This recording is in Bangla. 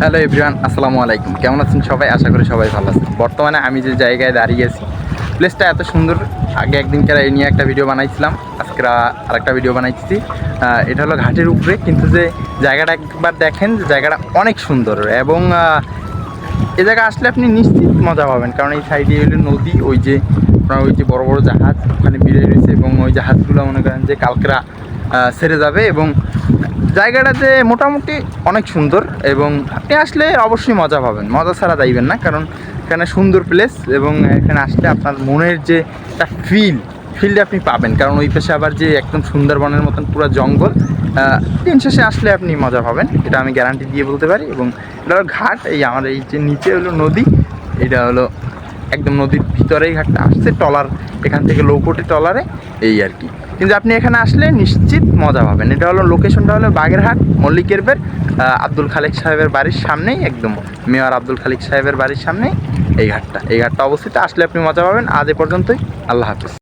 হ্যালো এভরিওয়ান, আসসালামু আলাইকুম। কেমন আছেন সবাই? আশা করি সবাই ভালো আছেন। বর্তমানে আমি যে জায়গায় দাঁড়িয়ে আছি প্লেসটা এত সুন্দর। আগে একদিনকার এই নিয়ে একটা ভিডিও বানাইছিলাম। আজকে আরেকটা ভিডিও বানাইছি। এটা হলো ঘাটের উপরে। কিন্তু যে জায়গাটা একবার দেখেন, যে জায়গাটা অনেক সুন্দর এবং এ জায়গা আসলে আপনি নিশ্চিত মজা পাবেন। কারণ এই সাইডে হলো নদী, ওই যে আপনার ওই যে বড় বড় জাহাজ, ওখানে বিড়ে রয়েছে এবং ওই জাহাজগুলো মনে করেন যে কালকেরা সেরে যাবে এবং জায়গাটাতে মোটামুটি অনেক সুন্দর এবং আপনি আসলে অবশ্যই মজা পাবেন। মজা ছাড়া যাইবেন না, কারণ এখানে সুন্দর প্লেস এবং এখানে আসলে আপনার মনের যে একটা ফিল ফিলটা আপনি পাবেন। কারণ ওই পাশে আবার যে একদম সুন্দরবনের মতন পুরো জঙ্গল দিন শেষে আসলে আপনি মজা পাবেন। এটা আমি গ্যারান্টি দিয়ে বলতে পারি এবং এটা হলো ঘাট, এই আমার এই যে নিচে হলো নদী, এটা হলো একদম নদীর ভিতরেই ঘাটটা আসছে, টলার, এখান থেকে লৌকোটে টলারে, এই আর কি। কিন্তু আপনি এখানে আসলে নিশ্চিত মজা পাবেন। এটা হলো লোকেশনটা হলো বাগেরহাট, মল্লিকের বের আব্দুল খালেক সাহেবের বাড়ির সামনেই একদম। মেয়র আব্দুল খালিক সাহেবের বাড়ির সামনেই এই ঘাটটা। এই ঘাটটা অবস্থিত, আসলে আপনি মজা পাবেন। আজ এ পর্যন্তই। আল্লাহ হাফিজ।